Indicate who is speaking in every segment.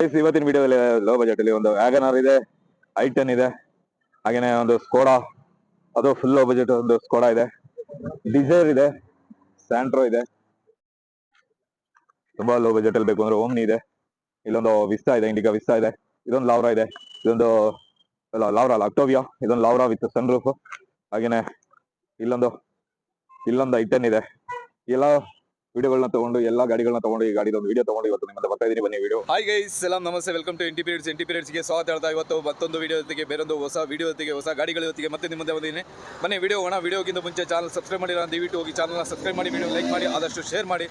Speaker 1: ಇವತ್ತಿನ ವಿಡಿಯೋದಲ್ಲಿ low budget ಅಲ್ಲಿ ಒಂದು ವ್ಯಾಗನರ್ ಇದೆ ಐ ಟೆನ್ ಇದೆ. ಹಾಗೇನೆ ಒಂದು ಸ್ಕೋಡಾ ಅದು ಫುಲ್ ಲೋ ಬಜೆಟ್ ಒಂದು ಸ್ಕೋಡಾ ಇದೆ. ಡಿಸೈರ್ ಇದೆ ಸ್ಯಾಂಟ್ರೋ ಇದೆ. ತುಂಬಾ ಲೋ ಬಜೆಟ್ ಅಲ್ಲಿ ಬೇಕು ಅಂದ್ರೆ ಓಮ್ನಿ ಇದೆ. ಇಲ್ಲೊಂದು ವಿಸ್ತಾ ಇದೆ ಇಂಡಿಕಾ ವಿಸ್ತಾ ಇದೆ. ಇದೊಂದು ಲಾವ್ರಾ ಇದೆ. ಇದೊಂದು ಲಾವ್ರಾ ಅಲ್ಲ ಅಕ್ಟೋವಿಯಾ ಇದೊಂದು ಲಾವ್ರಾ ವಿತ್ ಸನ್ ರೂಫ್ ಹಾಗೇನೆ, ಇಲ್ಲೊಂದು ಇಲ್ಲೊಂದು ಐಟನ್ ಟೆನ್ ಇದೆ. ಎಲ್ಲ ವಿಡಿಯೋಗಳನ್ನ ತಗೊಂಡು, ಎಲ್ಲ ಗಾಡಿಗಳನ್ನ ತಗೊಂಡು, ಈ ಗಾಡಿದೊಂದು ವಿಡಿಯೋ ತಗೊಂಡು ಇವತ್ತು ನಿಮ್ಮ ಬರ್ತಾ ಇದೀನಿ ಬನ್ನಿ ವಿಡಿಯೋ
Speaker 2: ಹಾಯ್ ಗೈಸ್ ಎಲ್ಲ ನಮಸ್ತೆ welcome to MT periods MT ಪೀರಿಯಡ್ಸ್ಗೆ ಸ್ವಾಗತ ಹೇಳ್ತಾ ಇವತ್ತು ಮತ್ತೊಂದು ವಿಡಿಯೋ ಜೊತೆಗೆ ಬೇರೊಂದು ಹೊಸ ವಿಡಿಯೋ ಜೊತೆಗೆ ಹೊಸ ಗಾಡಿಗಳ ಜೊತೆಗೆ ಮತ್ತೆ ನಿಮ್ಮ ಮುಂದೆ ಬಂದಿದ್ದೀನಿ. ಬನ್ನಿ ವಿಡಿಯೋ ಹೋಗೋಣ. ವಿಡಿಯೋಗಿಂತ ಮುಂಚೆ ಚಾನಲ್ ಸಬ್ಸ್ಕ್ರೈಬ್ ಮಾಡಿರೋ ದಯವಿಟ್ಟು ಹೋಗಿ ಚಾನಲ್ನ ಸಬ್ಸ್ಕ್ರೈಬ್ ಮಾಡಿ ವಿಡಿಯೋ ಲೈಕ್ ಮಾಡಿ, ಆದಷ್ಟು ಶೇರ್ ಮಾಡಿ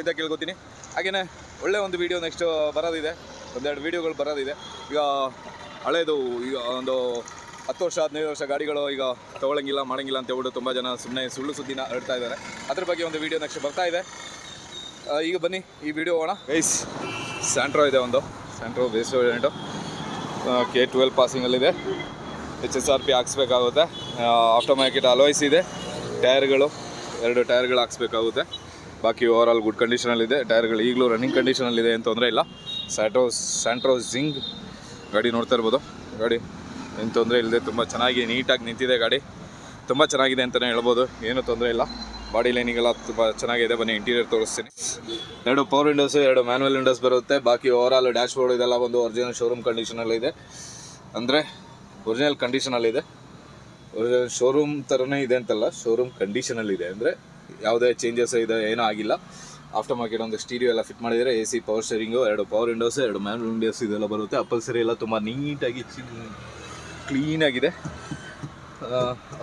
Speaker 2: ಅಂತ ಕೇಳ್ಕೊತೀನಿ. ಹಾಗೆಯೇ ಒಳ್ಳೆ ಒಂದು ವಿಡಿಯೋ ನೆಕ್ಸ್ಟ್ ಬರೋದಿದೆ. ಒಂದೆರಡು ವಿಡಿಯೋಗಳು ಬರೋದಿದೆ. ಈಗ ಹಳೇದು, ಈಗ ಒಂದು ಹತ್ತು ವರ್ಷ ಹದಿನೈದು ವರ್ಷ ಗಾಡಿಗಳು ಈಗ ತಗೊಳ್ಳಂಗಿಲ್ಲ ಮಾಡೋಂಗಿಲ್ಲ ಅಂತ ಹೇಳ್ಬಿಟ್ಟು ತುಂಬ ಜನ ಸುಮ್ಮನೆ ಸುಳ್ಳು ಸುದ್ದಿನ ಹರಡ್ತಾ ಇದ್ದಾರೆ. ಅದ್ರ ಬಗ್ಗೆ ಒಂದು ವಿಡಿಯೋ ನೆಕ್ಸ್ಟ್ ಬರ್ತಾ ಇದೆ. ಈಗ ಬನ್ನಿ ಈ ವಿಡಿಯೋ ಹೋಗೋಣ ಗೈಸ್ ಸ್ಯಾಂಟ್ರೋ ಇದೆ ಒಂದು. Santro base agent K twelve ಪಾಸಿಂಗಲ್ಲಿದೆ H S R P ಹಾಕ್ಸ್ಬೇಕಾಗುತ್ತೆ. ಆಫ್ಟರ್ ಮಾರ್ಕೆಟ್ ಅಲೋಯ್ಸ್ ಇದೆ. ಟೈರ್ಗಳು ಎರಡು ಟೈರ್ಗಳು ಹಾಕ್ಸ್ಬೇಕಾಗುತ್ತೆ. ಬಾಕಿ ಓವರ್ ಆಲ್ ಗುಡ್ ಕಂಡೀಷನಲ್ಲಿದೆ ಟೈರ್ಗಳು ಈಗಲೂ ರನ್ನಿಂಗ್ ಕಂಡೀಷನಲ್ಲಿದೆ ಏನು ತೊಂದರೆ ಇಲ್ಲ. ಸ್ಯಾಟ್ರೋ ಸ್ಯಾಂಟ್ರೋ ಜಿಂಗ್ ಗಾಡಿ ನೋಡ್ತಾ ಇರ್ಬೋದು. ಗಾಡಿ ಏನು ತೊಂದರೆ ಇಲ್ಲದೆ ತುಂಬ ಚೆನ್ನಾಗಿ ನೀಟಾಗಿ ನಿಂತಿದೆ ಗಾಡಿ. ತುಂಬ ಚೆನ್ನಾಗಿದೆ ಅಂತಲೇ ಹೇಳ್ಬೋದು. ಏನೂ ತೊಂದರೆ ಇಲ್ಲ. ಬಾಡಿ ಲೈನಿಂಗ್ ಎಲ್ಲ ತುಂಬ ಚೆನ್ನಾಗಿದೆ. ಬನ್ನಿ ಇಂಟೀರಿಯರ್ ತೋರಿಸ್ತೀನಿ. ಎರಡು ಪವರ್ ವಿಂಡೋಸ್ ಎರಡು ಮ್ಯಾನ್ಯಲ್ ವಿಂಡೋಸ್ ಬರುತ್ತೆ. ಬಾಕಿ ಓವರ್ ಆಲ್ ಡ್ಯಾಶ್ ಬೋರ್ಡ್ ಇದೆಲ್ಲ ಒಂದು ಒರಿಜಿನಲ್ ಶೋರೂಮ್ ಕಂಡೀಷನಲ್ಲಿದೆ ಅಂದರೆ ಒರಿಜಿನಲ್ ಕಂಡೀಷನಲ್ಲಿದೆ ಒರಿಜಿನಲ್ ಶೋರೂಮ್ ಥರನೇ ಇದೆ ಅಂತಲ್ಲ ಶೋರೂಮ್ ಕಂಡೀಷನಲ್ಲಿದೆ ಅಂದರೆ ಯಾವುದೇ ಚೇಂಜಸ್ ಇದೆ, ಏನೂ ಆಗಿಲ್ಲ. ಆಫ್ಟರ್ ಮಾರ್ಕೆಟ್ ಒಂದು ಸ್ಟೀರಿಯೋ ಎಲ್ಲ ಫಿಟ್ ಮಾಡಿದರೆ ಎ ಸಿ ಪವರ್ ಸ್ಟೇರಿಂಗು ಎರಡು ಪವರ್ ವಿಂಡೋಸ್ ಎರಡು ಮ್ಯಾನುವಲ್ ವಿಂಡೋಸ್ ಇದೆಲ್ಲ ಬರುತ್ತೆ. ಅಪ್ಪಲ್ಸರಿ ಎಲ್ಲ ತುಂಬ ನೀಟಾಗಿ ಕ್ಲೀನಾಗಿದೆ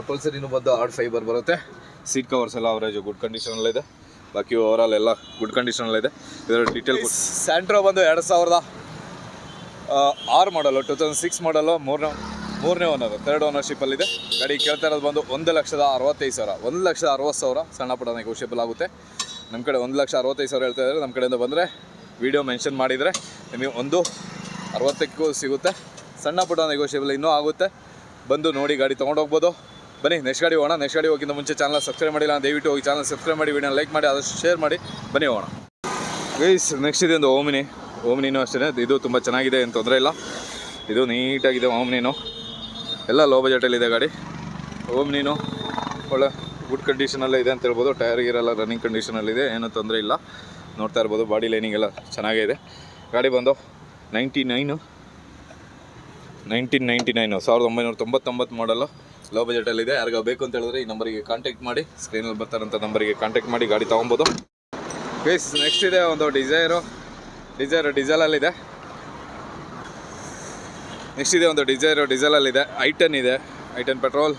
Speaker 2: ಅಪಲ್ಸರಿನೂ ಬಂದು ಆರ್ಡ್ ಫೈಬರ್ ಬರುತ್ತೆ. ಸೀಟ್ ಕವರ್ಸ್ ಎಲ್ಲ ಅವರೇಜು ಗುಡ್ ಕಂಡೀಷನಲ್ಲಿದೆ ಬಾಕಿ ಓವರ್ ಆಲ್ ಎಲ್ಲ ಗುಡ್ ಕಂಡೀಷನಲ್ಲಿದೆ ಇದರ ಡೀಟೇಲ್ ಸ್ಯಾಂಟ್ರೋ ಬಂದು ಎರಡು ಸಾವಿರದ ಆರು ಮಾಡಲು ಟೂ ತೌಸಂಡ್ ಸಿಕ್ಸ್ ಮಾಡಲು ಮೂರನೇ ಮೂರನೇ ಓನರ್ ಥರ್ಡ್ ಓನರ್ಶಿಪ್ಪಲ್ಲಿದೆ ಗಾಡಿ ಕೇಳ್ತಾ ಇರೋದು ಬಂದು ಒಂದು ಲಕ್ಷದ ಅರವತ್ತೈದು ಸಾವಿರ, ಒಂದು ಲಕ್ಷದ ಅರವತ್ತು ಸಾವಿರ ಸಣ್ಣ ಪುಟ್ಟ ನೆಗೋಷಿಯಬಲ್ ಆಗುತ್ತೆ. ನಮ್ಮ ಕಡೆ ಒಂದು ಲಕ್ಷ ಅರವತ್ತೈದು ಸಾವಿರ ಹೇಳ್ತಾ ಇದ್ದಾರೆ. ನಮ್ಮ ಕಡೆಯಿಂದ ಬಂದರೆ ವಿಡಿಯೋ ಮೆನ್ಷನ್ ಮಾಡಿದರೆ ನಿಮಗೆ ಒಂದು ಅರವತ್ತಕ್ಕೂ ಸಿಗುತ್ತೆ. ಸಣ್ಣ ಪುಟ್ಟ ನೆಗೋಷಿಯಬಲ್ ಇನ್ನೂ ಆಗುತ್ತೆ. ಬಂದು ನೋಡಿ ಗಾಡಿ ತೊಗೊಂಡೋಗ್ಬೋದು ಬನ್ನಿ ನೆಕ್ಸ್ಟ್ ಗಾಡಿ ಹೋಗೋಣ. ನೆಕ್ಸ್ಟ್ ಗಾಡಿ ಹೋಗಿಂತ ಮುಂಚೆ ಚಾನಲ್ ಸಬ್ಸ್ಕ್ರೈಬ್ ಮಾಡಿಲ್ಲ ದಯವಿಟ್ಟು ಹೋಗಿ ಚಾನಲ್ ಸಬ್ಸ್ಕ್ರೈಬ್ ಮಾಡಿ ವಿಡಿಯೋ ಲೈಕ್ ಮಾಡಿ, ಆದಷ್ಟು ಶೇರ್ ಮಾಡಿ. ಬನ್ನಿ ಹೋಗೋಣ. ಗೈಸ್ ನೆಕ್ಸ್ಟ್ ಇದೆ ಒಂದು ಓಮಿನಿ. ಓಮಿನಿನೂ ಅಷ್ಟೇ ಇದು ತುಂಬ ಚೆನ್ನಾಗಿದೆ, ಏನು ತೊಂದರೆ ಇಲ್ಲ. ಇದು ನೀಟಾಗಿದೆ ಓಮಿನಿನು. ಎಲ್ಲ ಲೋ ಬಜೆಟಲ್ಲಿದೆ ಗಾಡಿ. ಓಮಿನಿನು ಒಳ್ಳೆ ಗುಡ್ ಕಂಡೀಷನಲ್ಲೇ ಇದೆ ಅಂತ ಹೇಳ್ಬೋದು. ಟೈರ್ ಗೀರೆಲ್ಲ ರನ್ನಿಂಗ್ ಕಂಡೀಷನಲ್ಲಿದೆ ಏನೂ ತೊಂದರೆ ಇಲ್ಲ. ನೋಡ್ತಾ ಇರ್ಬೋದು ಬಾಡಿ ಲೈನಿಂಗ್ ಎಲ್ಲ ಚೆನ್ನಾಗೇ ಇದೆ. ಗಾಡಿ ಬಂದು ninety nine nineteen ninety nine, ಸಾವಿರದ ಒಂಬೈನೂರ ತೊಂಬತ್ತೊಂಬತ್ತು ಮಾಡಲು ಲೋ ಬಜೆಟಲ್ಲಿದೆ ಯಾರಿಗೋ ಬೇಕು ಅಂತ ಹೇಳಿದ್ರೆ ಈ ನಂಬರಿಗೆ ಕಾಂಟ್ಯಾಕ್ಟ್ ಮಾಡಿ. ಸ್ಕ್ರೀನಲ್ಲಿ ಬರ್ತಾರಂಥ ನಂಬರಿಗೆ ಕಾಂಟ್ಯಾಕ್ಟ್ ಮಾಡಿ ಗಾಡಿ ತೊಗೊಬೋದು. ಪ್ಲೀಸ್ ನೆಕ್ಸ್ಟ್ ಇದೆ, ಒಂದು ಡಿಸೈರು ಡಿಸೈರು ಡೀಸೆಲಲ್ಲಿದೆ ನೆಕ್ಸ್ಟ್ ಇದೆ. ಒಂದು ಡಿಸೈರು ಡೀಸೆಲಲ್ಲಿದೆ ಐ ಟೆನ್ ಇದೆ. ಐ ಟೆನ್ ಪೆಟ್ರೋಲ್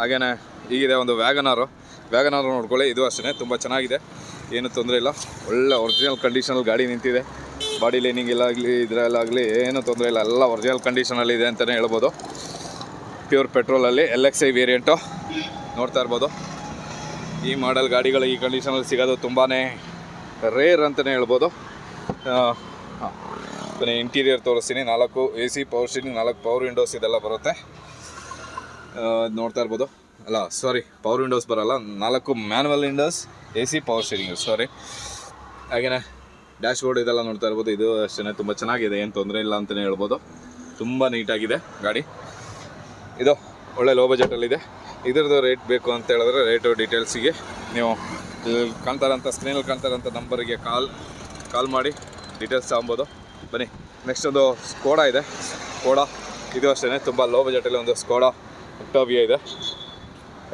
Speaker 2: ಹಾಗೇನೆ ಈಗಿದೆ ಒಂದು ವ್ಯಾಗನಾರು ವ್ಯಾಗನಾರು ನೋಡ್ಕೊಳ್ಳಿ, ಇದು ಅಷ್ಟೇ ತುಂಬ ಚೆನ್ನಾಗಿದೆ. ಏನು ತೊಂದರೆ ಇಲ್ಲ. ಒಳ್ಳೆ ಒರಿಜಿನಲ್ ಕಂಡೀಷನಲ್ಲಿ ಗಾಡಿ ನಿಂತಿದೆ. ಬಾಡಿ ಲೈನಿಂಗ್ ಎಲ್ಲ ಆಗಲಿ ಇದರಲ್ಲಾಗಲಿ ಏನೂ ತೊಂದರೆ ಇಲ್ಲ. ಎಲ್ಲ ಒರಿಜಿನಲ್ ಕಂಡೀಷನಲ್ಲಿ ಇದೆ ಅಂತಲೇ ಹೇಳ್ಬೋದು. ಪ್ಯೂರ್ ಪೆಟ್ರೋಲಲ್ಲಿ ಎಲ್ ಎಕ್ಸ್ ಐ ವೇರಿಯಂಟು ನೋಡ್ತಾ ಇರ್ಬೋದು. ಈ ಮಾಡೆಲ್ ಗಾಡಿಗಳು ಈ ಕಂಡೀಷನಲ್ಲಿ ಸಿಗೋದು ತುಂಬಾ ರೇರ್ ಅಂತಲೇ ಹೇಳ್ಬೋದು. ಇಂಟೀರಿಯರ್ ತೋರಿಸ್ತೀನಿ. ನಾಲ್ಕು ಎ ಸಿ ಪವರ್ ಸ್ಟೀರಿಂಗ್ ನಾಲ್ಕು ಪವರ್ ವಿಂಡೋಸ್ ಇದೆಲ್ಲ ಬರುತ್ತೆ. ನೋಡ್ತಾ ಇರ್ಬೋದು. ಅಲ್ಲ ಸಾರಿ ಪವರ್ ವಿಂಡೋಸ್ ಬರಲ್ಲ. ನಾಲ್ಕು manual windows A C power steering sorry ಹಾಗೆಯೇ ಡ್ಯಾಶ್ ಬೋರ್ಡ್ ಇದೆಲ್ಲ ನೋಡ್ತಾ ಇರ್ಬೋದು. ಇದು ಅಷ್ಟೇ ತುಂಬ ಚೆನ್ನಾಗಿದೆ. ಏನು ತೊಂದರೆ ಇಲ್ಲ ಅಂತಲೇ ಹೇಳ್ಬೋದು. ತುಂಬ ನೀಟಾಗಿದೆ ಗಾಡಿ. ಇದು ಒಳ್ಳೆ ಲೋ ಬಜೆಟಲ್ಲಿದೆ ಇದ್ರದ್ದು ರೇಟ್ ಬೇಕು ಅಂತ ಹೇಳಿದ್ರೆ ರೇಟು ಡೀಟೇಲ್ಸಿಗೆ ನೀವು ಕಾಣ್ತಾರಂಥ ಸ್ಕ್ರೀನಲ್ಲಿ ಕಾಣ್ತಾರಂಥ ನಂಬರಿಗೆ ಕಾಲ್ ಕಾಲ್ ಮಾಡಿ ಡೀಟೇಲ್ಸ್ ತಗೊಬೋದು. ಬನ್ನಿ ನೆಕ್ಸ್ಟ್ ಒಂದು ಸ್ಕೋಡಾ ಇದೆ. ಸ್ಕೋಡಾ ಇದು ಅಷ್ಟೇ ತುಂಬ ಲೋ ಬಜೆಟಲ್ಲಿ ಒಂದು ಸ್ಕೋಡಾ ಅಕ್ಟೋವಿಯಾ ಇದೆ.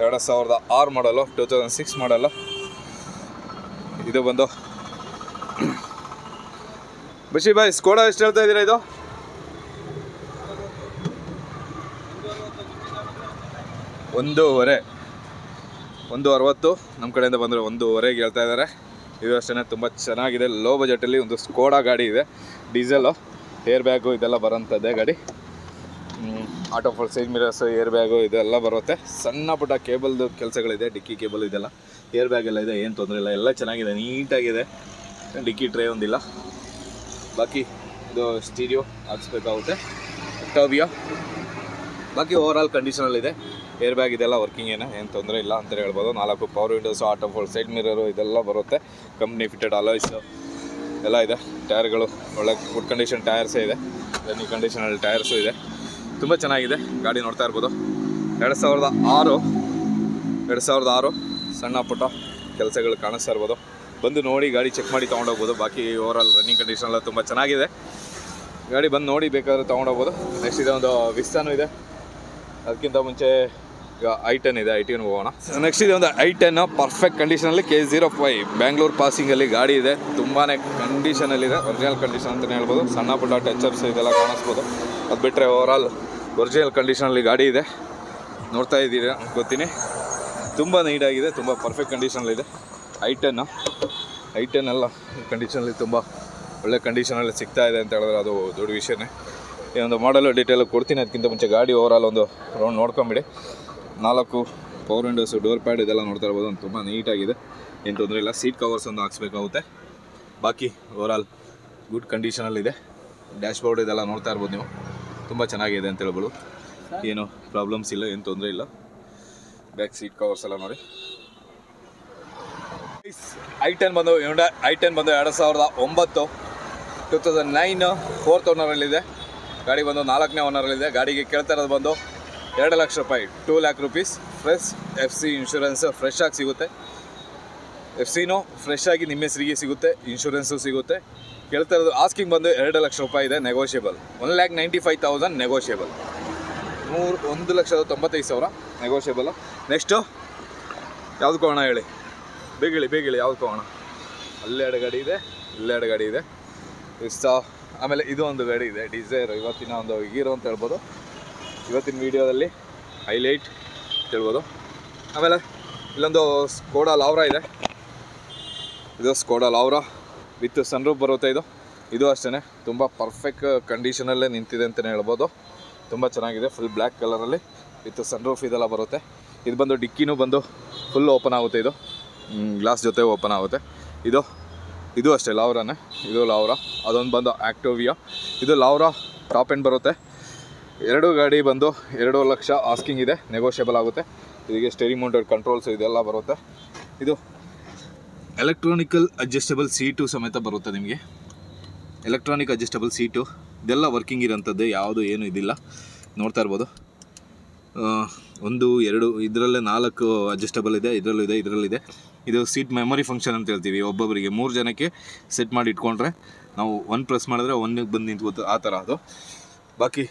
Speaker 2: ಎರಡು ಸಾವಿರದ ಆರು ಮಾಡಲು ಟೂ ತೌಸಂಡ್ ಸಿಕ್ಸ್ ಮಾಡಲು ಇದು ಬಂದು ಬಶಿ ಬಾಯ್ ಸ್ಕೋಡ ಎಷ್ಟು ಹೇಳ್ತಾ ಇದ್ದೀರಾ ಇದು? ಒಂದೂವರೆ. ಒಂದು ಅರವತ್ತು ನಮ್ಮ ಕಡೆಯಿಂದ ಬಂದರೆ ಒಂದೂವರೆಗೆ ಹೇಳ್ತಾ ಇದ್ದಾರೆ. ಇದು ಅಷ್ಟೇ ತುಂಬ ಚೆನ್ನಾಗಿದೆ. ಲೋ ಬಜೆಟಲ್ಲಿ ಒಂದು ಸ್ಕೋಡಾ ಗಾಡಿ ಇದೆ. ಡೀಸೆಲು ಏರ್ ಬ್ಯಾಗು ಇದೆಲ್ಲ ಬರೋಂಥದ್ದೇ ಗಾಡಿ. Auto fold side mirrors airbag ಇದೆಲ್ಲ ಬರುತ್ತೆ. ಸಣ್ಣ ಪುಟ್ಟ ಕೇಬಲ್ದು ಕೆಲಸಗಳಿದೆ. ಡಿಕ್ಕಿ ಕೇಬಲ್ ಇದೆಲ್ಲ. ಏರ್ ಬ್ಯಾಗ್ ಎಲ್ಲ ಇದೆ, ಏನು ತೊಂದರೆ ಇಲ್ಲ. ಎಲ್ಲ ಚೆನ್ನಾಗಿದೆ ನೀಟಾಗಿದೆ ಡಿಕ್ಕಿ ಟ್ರೇ ಒಂದಿಲ್ಲ. ಬಾಕಿ ಇದು ಸ್ಟೀರಿಯೋ ಹಾಕ್ಸ್ಬೇಕಾಗುತ್ತೆ. ಟರ್ಬಿಯೋ ಬಾಕಿ ಓವರ್ ಆಲ್ ಕಂಡೀಷನಲ್ಲಿದೆ ಏರ್ ಬ್ಯಾಗ್ ಇದೆಲ್ಲ ವರ್ಕಿಂಗ್ ಏನೇ, ಏನು ತೊಂದರೆ ಇಲ್ಲ ಅಂತ ಹೇಳ್ಬೋದು. ನಾಲ್ಕು power windows auto fold side mirror ಇದೆಲ್ಲ ಬರುತ್ತೆ. ಕಂಪ್ನಿ ಫಿಟೆಡ್ ಅಲಾಯ್ಸು ಎಲ್ಲ ಇದೆ. ಟೈರ್ಗಳು ಒಳ್ಳೆ ಗುಡ್ ಕಂಡೀಷನ್ ಟೈರ್ಸೇ ಇದೆ. ರನ್ನಿಂಗ್ ಕಂಡೀಷನಲ್ಲಿ ಟೈರ್ಸು ಇದೆ. ತುಂಬ ಚೆನ್ನಾಗಿದೆ. ಗಾಡಿ ನೋಡ್ತಾ ಇರ್ಬೋದು. ಎರಡು ಸಾವಿರದ ಆರು, ಎರಡು ಸಾವಿರದ ಆರು ಸಣ್ಣ ಪುಟ್ಟ ಕೆಲಸಗಳು ಕಾಣಿಸ್ತಾ ಇರ್ಬೋದು. ಬಂದು ನೋಡಿ ಗಾಡಿ ಚೆಕ್ ಮಾಡಿ ತೊಗೊಂಡೋಗ್ಬೋದು. ಬಾಕಿ ಓವರಾಲ್ ರನ್ನಿಂಗ್ ಕಂಡೀಷನ್ ಎಲ್ಲ ತುಂಬ ಚೆನ್ನಾಗಿದೆ. ಗಾಡಿ ಬಂದು ನೋಡಿ ಬೇಕಾದ್ರೆ ತೊಗೊಂಡೋಗ್ಬೋದು. ನೆಕ್ಸ್ಟ್ ಇದೆ ಒಂದು ವಿಸ್ತಾನು ಇದೆ. ಅದಕ್ಕಿಂತ ಮುಂಚೆ ಈಗ ಐ ಟೆನ್ ಇದೆ. ಐ ಟೆನ್ ಹೋಗೋಣ. ನೆಕ್ಸ್ಟ್ ಇದೆ ಒಂದು ಐ ಟೆನ್ ಪರ್ಫೆಕ್ಟ್ ಕಂಡೀಷನಲ್ಲಿ ಕೆ ಜೀರೋ ಫೈ ಬ್ಯಾಂಗ್ಳೂರು ಪಾಸಿಂಗಲ್ಲಿ ಗಾಡಿ ಇದೆ. ತುಂಬಾ ಕಂಡೀಷನಲ್ಲಿದೆ ಒರಿಜಿನಲ್ ಕಂಡೀಷನ್ ಅಂತಲೇ ಹೇಳ್ಬೋದು. ಸಣ್ಣ ಪುಟ್ಟ ಟಚಪ್ಸ್ ಇದೆಲ್ಲ ಕಾಣಿಸ್ಬೋದು. ಅದು ಬಿಟ್ಟರೆ ಓವರಾಲ್ ಒರಿಜಿನಲ್ ಕಂಡೀಷನಲ್ಲಿ ಗಾಡಿ ಇದೆ. ನೋಡ್ತಾ ಇದ್ದೀರಾ? ಗೊತ್ತೀನಿ. ತುಂಬ ನೀಟಾಗಿದೆ ತುಂಬ ಪರ್ಫೆಕ್ಟ್ ಕಂಡೀಷನಲ್ಲಿದೆ ಐ ಟೆನ್ನು ಐ ಟೆನ್ ಎಲ್ಲ ಕಂಡೀಷನಲ್ಲಿ ತುಂಬ ಒಳ್ಳೆ ಕಂಡೀಷನಲ್ಲಿ ಸಿಗ್ತಾ ಇದೆ ಅಂತ ಹೇಳಿದ್ರೆ ಅದು ದೊಡ್ಡ ವಿಷಯನೇ. ಈ ಒಂದು ಮಾಡಲು ಡೀಟೇಲ್ ಕೊಡ್ತೀನಿ ಅದಕ್ಕಿಂತ ಮುಂಚೆ ಗಾಡಿ ಓವರಾಲ್ ಒಂದು ರೌಂಡ್ ನೋಡ್ಕೊಂಬಿಡಿ. ನಾಲ್ಕು ಪವರ್ ವಿಂಡೋಸು ಡೋರ್ ಪ್ಯಾಡ್ ಇದೆಲ್ಲ ನೋಡ್ತಾ ಇರ್ಬೋದು ಒಂದು ತುಂಬ ನೀಟಾಗಿದೆ ಏನು ತೊಂದರೆ ಇಲ್ಲ ಸೀಟ್ ಕವರ್ಸ್ ಒಂದು ಹಾಕ್ಸ್ಬೇಕಾಗುತ್ತೆ. ಬಾಕಿ ಓವರಾಲ್ ಗುಡ್ ಕಂಡೀಷನಲ್ಲಿದೆ ಡ್ಯಾಶ್ ಬೋರ್ಡ್ ಇದೆಲ್ಲ ನೋಡ್ತಾ ಇರ್ಬೋದು ನೀವು. ತುಂಬ ಚೆನ್ನಾಗಿದೆ ಅಂತ ಹೇಳ್ಬೋದು. ಏನು ಪ್ರಾಬ್ಲಮ್ಸ್ ಇಲ್ಲ ಏನು ತೊಂದರೆ ಇಲ್ಲ. ಬ್ಯಾಕ್ ಸೀಟ್ ಕವರ್ಸ್ ಎಲ್ಲ ನೋಡಿ. ಐ ಟೆನ್ ಬಂದು ಐ ಟೆನ್ ಬಂದು ಎರಡು ಸಾವಿರದ ಒಂಬತ್ತು ಟೂ ತೌಸಂಡ್ ನೈನ್ ಫೋರ್ತ್ ಓನರಲ್ಲಿದೆ. ಗಾಡಿ ಬಂದು ನಾಲ್ಕನೇ ಓನರಲ್ಲಿದೆ. ಗಾಡಿಗೆ ಕೇಳ್ತಾ ಇರೋದು ಬಂದು ಎರಡು ಲಕ್ಷ ರೂಪಾಯಿ, two lakh rupees. Fresh F C insurance fresh ಆಗಿ ಸಿಗುತ್ತೆ. ಎಫ್ ಸಿನೂ ಫ್ರೆಶ್ ಆಗಿ ನಿಮ್ಮ ಹೆಸರಿಗೆ ಸಿಗುತ್ತೆ, ಇನ್ಶೂರೆನ್ಸು ಸಿಗುತ್ತೆ. ಕೇಳ್ತಾ ಇರೋದು ಆಸ್ಕಿಂಗ್ ಬಂದು ಎರಡು ಲಕ್ಷ ರೂಪಾಯಿ ಇದೆ negotiable one lakh ninety five thousand negotiable ನೂರು ಒಂದು ಲಕ್ಷದ ತೊಂಬತ್ತೈದು ಸಾವಿರ ನೆಗೋಷಿಯಬಲ್ ನೆಕ್ಸ್ಟು ಯಾವ್ದು ಹೇಳಿ? ಬೇಗ ಬೇಗಿಳಿ ಬೇಗ ಹೇಳಿ ಯಾವ್ದು ಹೋಗೋಣ ಅಲ್ಲೇ ಎರಡು ಗಾಡಿ ಇದೆ, ಇಲ್ಲೇ ಎರಡು ಗಾಡಿ ಇದೆ. ಇಷ್ಟ ಆಮೇಲೆ ಇದು ಒಂದು ಗಾಡಿ ಇದೆ ಡಿಸೈರ್ ಇವತ್ತಿನ ಒಂದು ಹೀರೋ ಅಂತ ಹೇಳ್ಬೋದು. ಇವತ್ತಿನ ವೀಡಿಯೋದಲ್ಲಿ ಹೈಲೈಟ್ ಹೇಳ್ಬೋದು. ಆಮೇಲೆ ಇಲ್ಲೊಂದು ಸ್ಕೋಡಾ ಲಾವ್ರಾ ಇದೆ. ಇದು ಸ್ಕೋಡಾ ಲಾವ್ರಾ ವಿತ್ ಸನ್ರೂಫ್ ಬರುತ್ತೆ ಇದು. ಇದು ಅಷ್ಟೇ ತುಂಬ ಪರ್ಫೆಕ್ಟ್ ಕಂಡೀಷನಲ್ಲೇ ನಿಂತಿದೆ ಅಂತಲೇ ಹೇಳ್ಬೋದು. ತುಂಬ ಚೆನ್ನಾಗಿದೆ ಫುಲ್ ಬ್ಲ್ಯಾಕ್ ಕಲರಲ್ಲಿ ವಿತ್ ಸನ್ರೂಫ್ ಇದೆಲ್ಲ ಬರುತ್ತೆ. ಇದು ಬಂದು ಡಿಕ್ಕಿನೂ ಬಂದು ಫುಲ್ ಓಪನ್ ಆಗುತ್ತೆ ಇದು. ಗ್ಲಾಸ್ ಜೊತೆ ಓಪನ್ ಆಗುತ್ತೆ. ಇದು ಇದು ಅಷ್ಟೇ, ಲಾವ್ರಾನೇ. ಇದು ಲಾವ್ರಾ. ಅದೊಂದು ಬಂದು ಆ್ಯಕ್ಟೋವಿಯಾ ಇದು ಲಾವ್ರಾ ಟಾಪ್ ಎಂಡ್ ಬರುತ್ತೆ. ಎರಡು ಗಾಡಿ ಬಂದು ಎರಡು ಲಕ್ಷ ಆಸ್ಕಿಂಗ್ ಇದೆ ನೆಗೋಷಿಯಬಲ್ ಆಗುತ್ತೆ. ಇದಕ್ಕೆ ಸ್ಟೇರಿಂಗ್ ಮೌಂಟೆಡ್ ಕಂಟ್ರೋಲ್ಸ್ ಇದೆಲ್ಲ ಬರುತ್ತೆ. ಇದು ಎಲೆಕ್ಟ್ರಾನಿಕಲ್ ಅಡ್ಜಸ್ಟಬಲ್ ಸೀಟು ಸಮೇತ ಬರುತ್ತೆ ನಿಮಗೆ. ಎಲೆಕ್ಟ್ರಾನಿಕ್ ಅಡ್ಜಸ್ಟಬಲ್ ಸೀಟು ಇದೆಲ್ಲ ವರ್ಕಿಂಗ್ ಇರೋಂಥದ್ದು, ಯಾವುದು ಏನು ಇದಿಲ್ಲ. ನೋಡ್ತಾ ಇರ್ಬೋದು. ಒಂದು, ಎರಡು, ಇದರಲ್ಲೇ ನಾಲ್ಕು ಅಡ್ಜಸ್ಟಬಲ್ ಇದೆ, ಇದರಲ್ಲೂ ಇದೆ ಇದರಲ್ಲಿದೆ ಇದು ಸೀಟ್ ಮೆಮೊರಿ ಫಂಕ್ಷನ್ ಅಂತ ಹೇಳ್ತೀವಿ. ಒಬ್ಬೊಬ್ಬರಿಗೆ ಮೂರು ಜನಕ್ಕೆ ಸೆಟ್ ಮಾಡಿ ಇಟ್ಕೊಂಡ್ರೆ ನಾವು ಒನ್ ಪ್ರೆಸ್ ಮಾಡಿದ್ರೆ ಒಂದಿಗೆ ಬಂದು ನಿಂತ್ಕೋತು ಆ ಥರ ಅದು. ಬಾಕಿ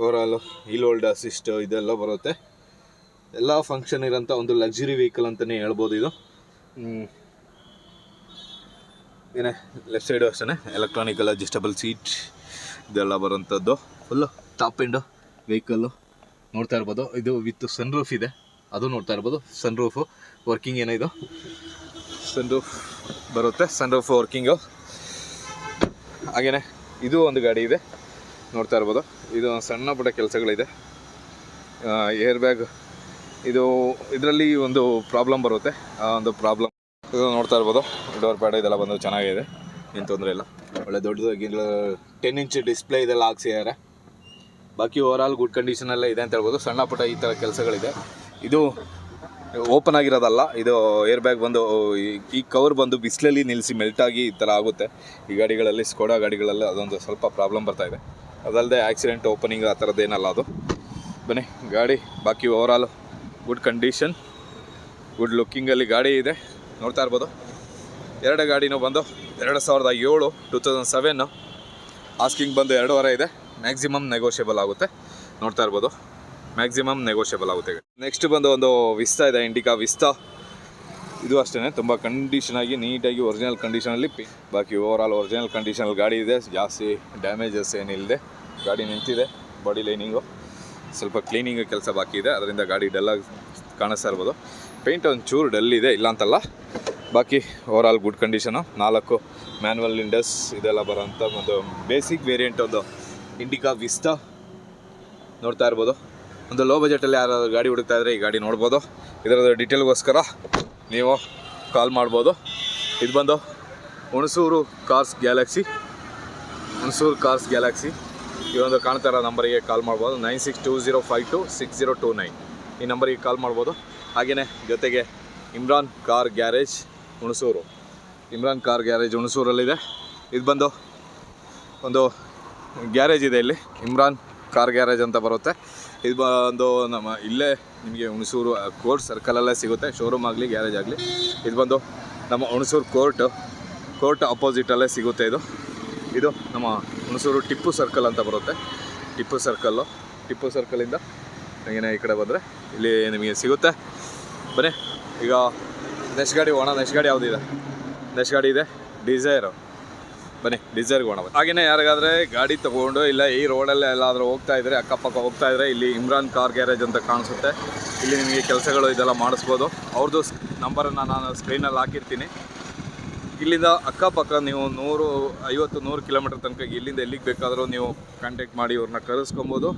Speaker 2: ಓವರಾಲು ಹಿಲ್ ಹೋಲ್ಡ್ ಅಸಿಸ್ಟ್ ಇದೆಲ್ಲ ಬರುತ್ತೆ. ಎಲ್ಲ ಫಂಕ್ಷನ್ ಇರೋಂಥ ಒಂದು ಲಕ್ಸುರಿ ವೆಹಿಕಲ್ ಅಂತಲೇ ಹೇಳ್ಬೋದು ಇದು. ಏನೇ ಲೆಫ್ಟ್ ಸೈಡು ಅಷ್ಟೇ ಎಲೆಕ್ಟ್ರಾನಿಕಲ್ ಅಡ್ಜಸ್ಟಬಲ್ ಸೀಟ್ ಇದೆಲ್ಲ ಬರೋಂಥದ್ದು ಫುಲ್ಲು ಟಾಪ್ ಎಂಡು ವೆಹಿಕಲ್ಲು ನೋಡ್ತಾ ಇರ್ಬೋದು. ಇದು ವಿತ್ ಸನ್ ರೂಫ್ ಇದೆ. ಅದು ನೋಡ್ತಾ ಇರ್ಬೋದು. ಸನ್ ರೂಫು ವರ್ಕಿಂಗ್ ಏನೋ ಇದು? ಸನ್ ರೂಫ್ ಬರುತ್ತೆ. ಸನ್ ರೂಫ್ ವರ್ಕಿಂಗು ಹಾಗೆಯೇ ಇದು ಒಂದು ಗಾಡಿ ಇದೆ. ನೋಡ್ತಾ ಇರ್ಬೋದು. ಇದು ಸಣ್ಣ ಪುಟ್ಟ ಕೆಲಸಗಳಿದೆ. ಏರ್ ಬ್ಯಾಗ್ ಇದು, ಇದರಲ್ಲಿ ಒಂದು ಪ್ರಾಬ್ಲಮ್ ಬರುತ್ತೆ. ಆ ಒಂದು ಪ್ರಾಬ್ಲಮ್ ಇದು ನೋಡ್ತಾ ಇರ್ಬೋದು. ಡೋರ್ ಪ್ಯಾಡ್ ಇದೆಲ್ಲ ಬಂದು ಚೆನ್ನಾಗಿದೆ. ಏನು ತೊಂದರೆ ಇಲ್ಲ. ಒಳ್ಳೆ ದೊಡ್ಡದಾಗಿ ಟೆನ್ ಇಂಚ್ ಡಿಸ್ಪ್ಲೇ ಇದೆಲ್ಲ ಹಾಕ್ಸಿದ್ದಾರೆ. ಬಾಕಿ ಓವರಾಲ್ ಗುಡ್ ಕಂಡೀಷನಲ್ಲೇ ಇದೆ ಅಂತ ಹೇಳ್ಬೋದು. ಸಣ್ಣ ಪುಟ್ಟ ಈ ಥರ ಕೆಲಸಗಳಿದೆ. ಇದು ಓಪನ್ ಆಗಿರೋದಲ್ಲ, ಇದು ಏರ್ ಬ್ಯಾಗ್ ಬಂದು ಈ- ಕವರ್ ಬಂದು ಬಿಸಿಲಲ್ಲಿ ನಿಲ್ಲಿಸಿ ಮೆಲ್ಟಾಗಿ ಈ ಥರ ಆಗುತ್ತೆ. ಈ ಗಾಡಿಗಳಲ್ಲಿ ಸ್ಕೋಡಾ ಗಾಡಿಗಳಲ್ಲಿ ಅದೊಂದು ಸ್ವಲ್ಪ ಪ್ರಾಬ್ಲಮ್ ಬರ್ತಾ ಇದೆ. ಅದಲ್ಲದೆ ಆಕ್ಸಿಡೆಂಟ್ ಓಪನಿಂಗ್ ಆ ಥರದ್ದೇನಲ್ಲ ಅದು. ಬನ್ನಿ, ಗಾಡಿ ಬಾಕಿ ಓವರಾಲ್ ಗುಡ್ ಕಂಡೀಷನ್ ಗುಡ್ ಲುಕ್ಕಿಂಗಲ್ಲಿ ಗಾಡಿ ಇದೆ. ನೋಡ್ತಾ ಇರ್ಬೋದು. ಎರಡು ಗಾಡಿನೂ ಬಂದು ಎರಡು ಸಾವಿರದ ಏಳು ಟೂ ತೌಸಂಡ್ ಸೆವೆನ್ನು ಆಸ್ಕಿಂಗ್ ಬಂದು ಎರಡೂವರೆ ಇದೆ. ಮ್ಯಾಕ್ಸಿಮಮ್ ನೆಗೋಷಿಯಬಲ್ ಆಗುತ್ತೆ. ನೋಡ್ತಾ ಇರ್ಬೋದು. ಮ್ಯಾಕ್ಸಿಮಮ್ ನೆಗೋಷಿಯಬಲ್ ಆಗುತ್ತೆ. ನೆಕ್ಸ್ಟ್ ಬಂದು ಒಂದು ವಿಸ್ತಾ ಇದೆ ಇಂಡಿಕಾ ವಿಸ್ತಾ ಇದು ಅಷ್ಟೇ ತುಂಬ ಕಂಡೀಷನ್ ಆಗಿ, ನೀಟಾಗಿ ಒರಿಜಿನಲ್ ಕಂಡೀಷನಲ್ಲಿ ಬಾಕಿ ಓವರಾಲ್ ಒರಿಜಿನಲ್ ಕಂಡೀಷನಲ್ಲಿ ಗಾಡಿ ಇದೆ, ಜಾಸ್ತಿ ಡ್ಯಾಮೇಜಸ್ ಏನಿಲ್ಲದೆ ಗಾಡಿ ನಿಂತಿದೆ ಬಾಡಿ ಲೈನಿಂಗು ಸ್ವಲ್ಪ ಕ್ಲೀನಿಂಗ್ ಕೆಲಸ ಬಾಕಿ ಇದೆ, ಅದರಿಂದ ಗಾಡಿ ಡಲ್ಲಾಗಿ ಕಾಣಿಸ್ತಾ ಇರ್ಬೋದು. ಪೇಂಟ್ ಒಂದು ಚೂರು ಡಲ್ ಇದೆ, ಇಲ್ಲ ಅಂತಲ್ಲ. ಬಾಕಿ ಓವರಾಲ್ ಗುಡ್ ಕಂಡೀಷನು ನಾಲ್ಕು ಮ್ಯಾನ್ಯಲ್ ಇಂಡಸ್ ಇದೆಲ್ಲ ಬರೋಂಥ ಒಂದು ಬೇಸಿಕ್ ವೇರಿಯಂಟ್ ಒಂದು ಇಂಡಿಕಾ ವಿಸ್ತಾ ನೋಡ್ತಾ ಇರ್ಬೋದು. ಒಂದು ಲೋ ಬಜೆಟಲ್ಲಿ ಯಾರಾದರೂ ಗಾಡಿ ಹುಡುಕ್ತಾ ಇದ್ರೆ ಈ ಗಾಡಿ ನೋಡ್ಬೋದು. ಇದರದ್ದು ಡೀಟೇಲ್ಗೋಸ್ಕರ ನೀವು ಕಾಲ್ ಮಾಡ್ಬೋದು. ಇದು ಬಂದು Hunsur cars Galaxy Hunsur cars Galaxy ಈ ಒಂದು ಕಾಣ್ತಾ ಇರೋ ನಂಬರಿಗೆ ಕಾಲ್ ಮಾಡ್ಬೋದು. Nine six two zero five two six zero two nine. ಈ ನಂಬರಿಗೆ ಕಾಲ್ ಮಾಡ್ಬೋದು. ಹಾಗೆಯೇ ಜೊತೆಗೆ Imran car garage Hunsur. Imran car garage ಹುಣಸೂರಲ್ಲಿದೆ. ಇದು ಬಂದು ಒಂದು ಗ್ಯಾರೇಜ್ ಇದೆ ಇಲ್ಲಿ. ಇಮ್ರಾನ್ ಕಾರ್ ಗ್ಯಾರೇಜ್ ಅಂತ ಬರುತ್ತೆ. ಇದು ಬಂದು ನಮ್ಮ ಇಲ್ಲೇ ನಿಮಗೆ ಹುಣಸೂರು ಕೋರ್ಟ್ ಸರ್ಕಲಲ್ಲೇ ಸಿಗುತ್ತೆ. ಶೋರೂಮ್ ಆಗಲಿ, ಗ್ಯಾರೇಜ್ ಆಗಲಿ. ಇದು ಬಂದು ನಮ್ಮ ಹುಣಸೂರು ಕೋರ್ಟ್ ಕೋರ್ಟ್ ಅಪೋಸಿಟಲ್ಲೇ ಸಿಗುತ್ತೆ ಇದು. ಇದು ನಮ್ಮ ಹುಣಸೂರು ಟಿಪ್ಪು ಸರ್ಕಲ್ ಅಂತ ಬರುತ್ತೆ. ಟಿಪ್ಪು ಸರ್ಕಲ್ಲು. ಟಿಪ್ಪು ಸರ್ಕಲಿಂದ ಹಂಗೆ ಈ ಕಡೆ ಬಂದರೆ ಇಲ್ಲಿ ನಿಮಗೆ ಸಿಗುತ್ತೆ. ಬನ್ನಿ, ಈಗ ನೆಕ್ಸ್ಟ್ ಗಾಡಿ ಒಣ ನೆಕ್ಸ್ಟ್ ಗಾಡಿ ಯಾವುದಿದೆ ನೆಕ್ಸ್ಟ್ ಗಾಡಿ ಇದೆ, ಡಿಸೈರು. ಬನ್ನಿ ಡಿಸೈರ್ಗೆ ಹೋಗೋಣ ಹಾಗೆಯೇ ಯಾರಿಗಾದ್ರೆ ಗಾಡಿ ತೊಗೊಂಡು ಇಲ್ಲ ಈ ರೋಡಲ್ಲೇ ಎಲ್ಲಾದರೂ ಹೋಗ್ತಾ ಇದ್ದರೆ ಅಕ್ಕಪಕ್ಕ ಹೋಗ್ತಾ ಇದ್ದರೆ ಇಲ್ಲಿ ಇಮ್ರಾನ್ ಕಾರ್ ಗ್ಯಾರೇಜ್ ಅಂತ ಕಾಣಿಸುತ್ತೆ. ಇಲ್ಲಿ ನಿಮಗೆ ಕೆಲಸಗಳು ಇದೆಲ್ಲ ಮಾಡಿಸ್ಬೋದು. ಅವ್ರದ್ದು ನಂಬರನ್ನು ನಾನು ಸ್ಕ್ರೀನಲ್ಲಿ ಹಾಕಿರ್ತೀನಿ. ಇಲ್ಲಿಂದ ಅಕ್ಕಪಕ್ಕ ನೀವು ನೂರು, ಐವತ್ತು, ನೂರು ಕಿಲೋಮೀಟರ್ ತನಕ ಇಲ್ಲಿಂದ ಎಲ್ಲಿಗೆ ಬೇಕಾದರೂ ನೀವು ಕಾಂಟ್ಯಾಕ್ಟ್ ಮಾಡಿ ಇವ್ರನ್ನ ಕರೆಸ್ಕೊಬೋದು.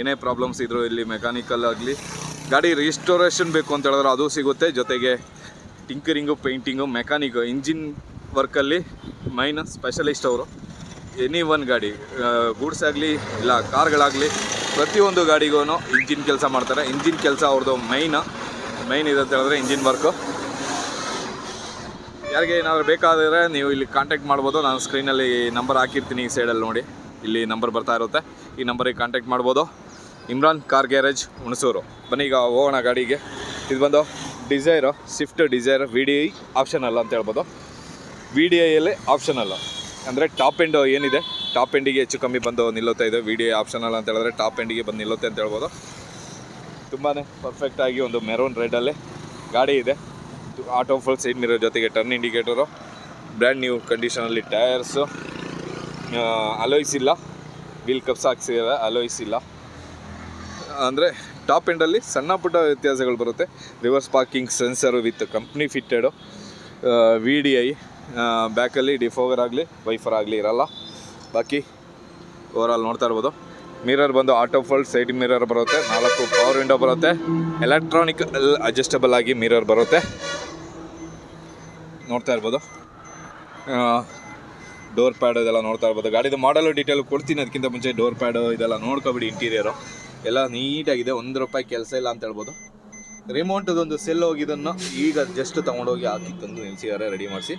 Speaker 2: ಏನೇ ಪ್ರಾಬ್ಲಮ್ಸ್ ಇದ್ದರೂ ಇಲ್ಲಿ ಮೆಕ್ಯಾನಿಕಲ್ ಆಗಲಿ. ಗಾಡಿ ರಿಸ್ಟೋರೇಷನ್ ಬೇಕು ಅಂತ ಹೇಳಿದ್ರೆ ಅದು ಸಿಗುತ್ತೆ. ಜೊತೆಗೆ ಟಿಂಕರಿಂಗು ಪೇಂಟಿಂಗು ಮೆಕ್ಯಾನಿಕ್ ಇಂಜಿನ್ ವರ್ಕಲ್ಲಿ ಮೈನ್ ಸ್ಪೆಷಲಿಸ್ಟ್ ಅವರು. ಎನಿ ಒನ್ ಗಾಡಿ ಗೂಡ್ಸ್ ಆಗಲಿ ಇಲ್ಲ ಕಾರ್ಗಳಾಗಲಿ ಪ್ರತಿಯೊಂದು ಗಾಡಿಗೂ ಇಂಜಿನ್ ಕೆಲಸ ಮಾಡ್ತಾರೆ. ಇಂಜಿನ್ ಕೆಲಸ ಅವ್ರದ್ದು ಮೈನ್ ಮೈನ್ ಇದೆ ಅಂತ ಹೇಳಿದ್ರೆ ಇಂಜಿನ್ ವರ್ಕು ಯಾರಿಗೆ ಏನಾದರೂ ಬೇಕಾದರೆ ನೀವು ಇಲ್ಲಿ ಕಾಂಟ್ಯಾಕ್ಟ್ ಮಾಡ್ಬೋದು. ನಾನು ಸ್ಕ್ರೀನಲ್ಲಿ ನಂಬರ್ ಹಾಕಿರ್ತೀನಿ ಈ ಸೈಡಲ್ಲಿ ನೋಡಿ. ಇಲ್ಲಿ ನಂಬರ್ ಬರ್ತಾ ಇರುತ್ತೆ. ಈ ನಂಬರಿಗೆ ಕಾಂಟ್ಯಾಕ್ಟ್ ಮಾಡ್ಬೋದು. Imran car garage, Hunsur. ಬನ್ನಿ ಈಗ ಹೋಗೋಣ ಗಾಡಿಗೆ. ಇದು ಬಂದು Dzire Swift Dzire V D option ಅಲ್ಲ ಅಂತ ಹೇಳ್ಬೋದು. ವಿ ಡಿ ಐಯಲ್ಲಿ ಆಪ್ಷನಲ್ ಅಂದರೆ ಟಾಪ್ ಎಂಡ್ ಏನಿದೆ? ಟಾಪ್ ಎಂಡಿಗೆ ಹೆಚ್ಚು ಕಮ್ಮಿ ಬಂದು ನಿಲ್ಲುತ್ತಾ ಇದೆ. ವಿ ಡಿ ಐ ಆಪ್ಷನಲ್ ಅಂತ ಹೇಳಿದ್ರೆ ಟಾಪ್ ಎಂಡಿಗೆ ಬಂದು ನಿಲ್ಲುತ್ತೆ ಅಂತ ಹೇಳ್ಬೋದು. ತುಂಬಾ ಪರ್ಫೆಕ್ಟಾಗಿ ಒಂದು ಮೆರೋನ್ ರೆಡಲ್ಲಿ ಗಾಡಿ ಇದೆ. ಆಟೋ ಫುಲ್ ಸೈಡ್ ಮಿರರ್ ಜೊತೆಗೆ ಟರ್ನ್ ಇಂಡಿಕೇಟರು ಬ್ರ್ಯಾಂಡ್ ನ್ಯೂ ಕಂಡೀಷನಲ್ಲಿ ಟೈರ್ಸು ಅಲೋಯ್ಸ್ ಇಲ್ಲ. ವೀಲ್ ಕಪ್ಸ್ ಹಾಕ್ಸಿದ್ದಾರೆ ಅಲೋಯ್ಸ್ ಇಲ್ಲ. ಅಂದರೆ ಟಾಪ್ ಎಂಡಲ್ಲಿ ಸಣ್ಣ ಪುಟ್ಟ ವ್ಯತ್ಯಾಸಗಳು ಬರುತ್ತೆ. Reverse parking sensor with company fitted V D I ಬ್ಯಾಕಲ್ಲಿ ಡಿಫೋವರ್ ಆಗಲಿ ವೈಫರ್ ಆಗಲಿ ಇರಲ್ಲ. ಬಾಕಿ ಓವರಾಲ್ ನೋಡ್ತಾ ಇರ್ಬೋದು. ಮಿರರ್ ಬಂದು ಆಟೋ ಫೋಲ್ಡ್ ಸೈಡ್ ಮಿರರ್ ಬರುತ್ತೆ. ನಾಲ್ಕು ಪವರ್ ವಿಂಡೋ ಬರುತ್ತೆ. ಎಲೆಕ್ಟ್ರಾನಿಕ್ ಅಡ್ಜಸ್ಟಬಲ್ ಆಗಿ ಮಿರರ್ ಬರುತ್ತೆ. ನೋಡ್ತಾ ಇರ್ಬೋದು. ಡೋರ್ ಪ್ಯಾಡ್ ಇದೆಲ್ಲ ನೋಡ್ತಾ ಇರ್ಬೋದು. ಗಾಡಿದು ಮಾಡಲು ಡೀಟೇಲ್ ಕೊಡ್ತೀನಿ. ಅದಕ್ಕಿಂತ ಮುಂಚೆ ಡೋರ್ ಪ್ಯಾಡು ಇದೆಲ್ಲ ನೋಡ್ಕೊಬಿಡಿ ಇಂಟೀರಿಯರು ಎಲ್ಲ ನೀಟಾಗಿದೆ. ಒಂದು ರೂಪಾಯಿ ಕೆಲಸ ಇಲ್ಲ ಅಂತ ಹೇಳ್ಬೋದು. ರಿಮೋಟ್ದೊಂದು ಸೆಲ್ ಹೋಗಿದ್ದನ್ನು ಈಗ ಜಸ್ಟ್ ತೊಗೊಂಡೋಗಿ ಹಾಕಿ ತಂದು ನಿಲ್ಸಿದ್ದಾರೆ ರೆಡಿ ಮಾಡಿಸಿ.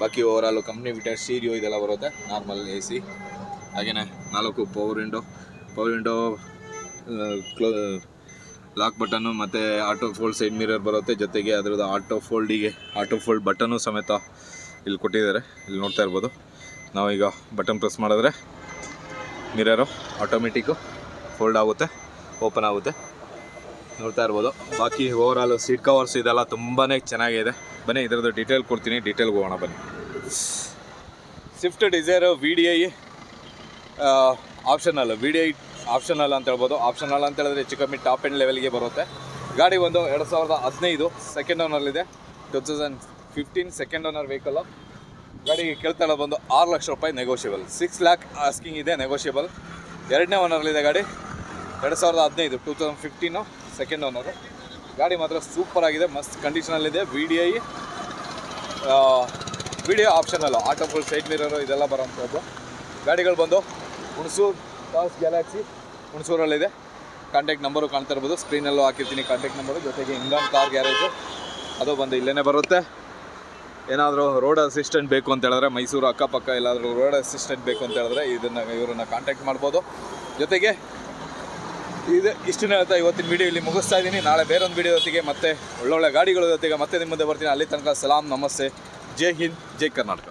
Speaker 2: ಬಾಕಿ ಓವರಾಲು ಕಂಪ್ನಿ ಬಿಟ್ಟೆ ಸ್ಟೀರಿಯೋ ಇದೆಲ್ಲ ಬರುತ್ತೆ ನಾರ್ಮಲ್ ಎ ಸಿ ಹಾಗೆಯೇ ನಾಲ್ಕು ಪವರ್ ವಿಂಡೋ ಪವರ್ ವಿಂಡೋ ಕ್ಲೋ ಲಾಕ್ ಬಟನ್ನು ಮತ್ತು ಆಟೋ ಫೋಲ್ಡ್ ಸೈಡ್ ಮಿರರ್ ಬರುತ್ತೆ, ಜೊತೆಗೆ ಅದರದ್ದು ಆಟೋ ಫೋಲ್ಡಿಗೆ ಆಟೋ ಫೋಲ್ಡ್ ಬಟನ್ನು ಸಮೇತ ಇಲ್ಲಿ ಕೊಟ್ಟಿದ್ದಾರೆ, ಇಲ್ಲಿ ನೋಡ್ತಾ ಇರ್ಬೋದು. ನಾವೀಗ ಬಟನ್ ಪ್ರೆಸ್ ಮಾಡಿದ್ರೆ ಮಿರರು ಆಟೋಮೆಟಿಕ್ಕು ಫೋಲ್ಡ್ ಆಗುತ್ತೆ ಓಪನ್ ಆಗುತ್ತೆ. ನೋಡ್ತಾ ಇರ್ಬೋದು. ಬಾಕಿ ಓವರಾಲ್ ಸೀಟ್ ಕವರ್ಸ್ ಇದೆಲ್ಲ ತುಂಬಾ ಚೆನ್ನಾಗಿದೆ. ಬನ್ನಿ, ಇದರದ್ದು ಡೀಟೇಲ್ ಕೊಡ್ತೀನಿ ಡೀಟೇಲ್ಗೆ ಹೋಗೋಣ, ಬನ್ನಿ. Swift Dzire V D I optional V D I optional ಅಂತ ಹೇಳ್ಬೋದು. ಆಪ್ಷನಲ್ ಅಂತ ಹೇಳಿದ್ರೆ ಹೆಚ್ಚು ಕಮ್ಮಿ ಟಾಪ್ ಎಂಡ್ ಲೆವೆಲ್ಗೆ ಬರುತ್ತೆ. ಗಾಡಿ ಒಂದು ಎರಡು ಸಾವಿರದ ಹದಿನೈದು second ಓನರ್ಲಿದೆ two thousand fifteen second owner vehicle ಗಾಡಿಗೆ ಕೇಳ್ತಾಳೆ ಬಂದು ಆರು ಲಕ್ಷ ರೂಪಾಯಿ ನೆಗೋಷಿಯಬಲ್ ಸಿಕ್ಸ್ ಲ್ಯಾಕ್ ಆಸ್ಕಿಂಗ್ ಇದೆ ನೆಗೋಷಿಯಬಲ್ ಎರಡನೇ ಓನರ್ಲಿದೆ ಗಾಡಿ. ಎರಡು ಸಾವಿರದ ಹದಿನೈದು two thousand fifteen second owner ಗಾಡಿ ಮಾತ್ರ ಸೂಪರ್ ಆಗಿದೆ. ಮಸ್ತ್ ಕಂಡೀಷನಲ್ಲಿದೆ V D I video optional auto fold side mirror ಇದೆಲ್ಲ ಬರೋಂಥದ್ದು ಗಾಡಿಗಳು ಬಂದು ಹುಣಸೂರು ಟಾಸ್ ಗ್ಯಾಲಕ್ಸಿ ಹುಣಸೂರಲ್ಲಿದೆ. ಕಾಂಟ್ಯಾಕ್ಟ್ ನಂಬರು ಕಾಣ್ತಾ ಇರ್ಬೋದು. ಸ್ಕ್ರೀನಲ್ಲೂ ಹಾಕಿರ್ತೀನಿ ಕಾಂಟ್ಯಾಕ್ಟ್ ನಂಬರು ಜೊತೆಗೆ ಇಂಗಾಮ್ ಕಾರ್ ಗ್ಯಾರೇಜು ಅದು ಬಂದು ಇಲ್ಲೇ ಬರುತ್ತೆ. ಏನಾದರೂ ರೋಡ್ ಅಸಿಸ್ಟೆಂಟ್ ಬೇಕು ಅಂತ ಹೇಳಿದ್ರೆ, ಮೈಸೂರು ಅಕ್ಕಪಕ್ಕ ಎಲ್ಲಾದರೂ ರೋಡ್ ಅಸಿಸ್ಟೆಂಟ್ ಬೇಕು ಅಂತ ಹೇಳಿದ್ರೆ, ಇದನ್ನು ಇವರನ್ನು ಕಾಂಟ್ಯಾಕ್ಟ್ ಮಾಡ್ಬೋದು. ಜೊತೆಗೆ ಇದು ಇಷ್ಟನ್ನ ಹೇಳ್ತಾ ಇವತ್ತಿನ ವಿಡಿಯೋ ಇಲ್ಲಿ ಮುಗಿಸ್ತಾ ಇದ್ದೀನಿ. ನಾಳೆ ಬೇರೊಂದು ವಿಡಿಯೋ ಜೊತೆಗೆ ಮತ್ತೆ ಒಳ್ಳೊಳ್ಳೆ ಗಾಡಿಗಳ ಜೊತೆಗೆ ಮತ್ತೆ ನಿಮ್ಮ ಮುಂದೆ ಬರ್ತೀನಿ. ಅಲ್ಲಿ ತನಕ ಸಲಾಂ, ನಮಸ್ತೆ. ಜೈ ಹಿಂದ್, ಜೈ ಕರ್ನಾಟಕ.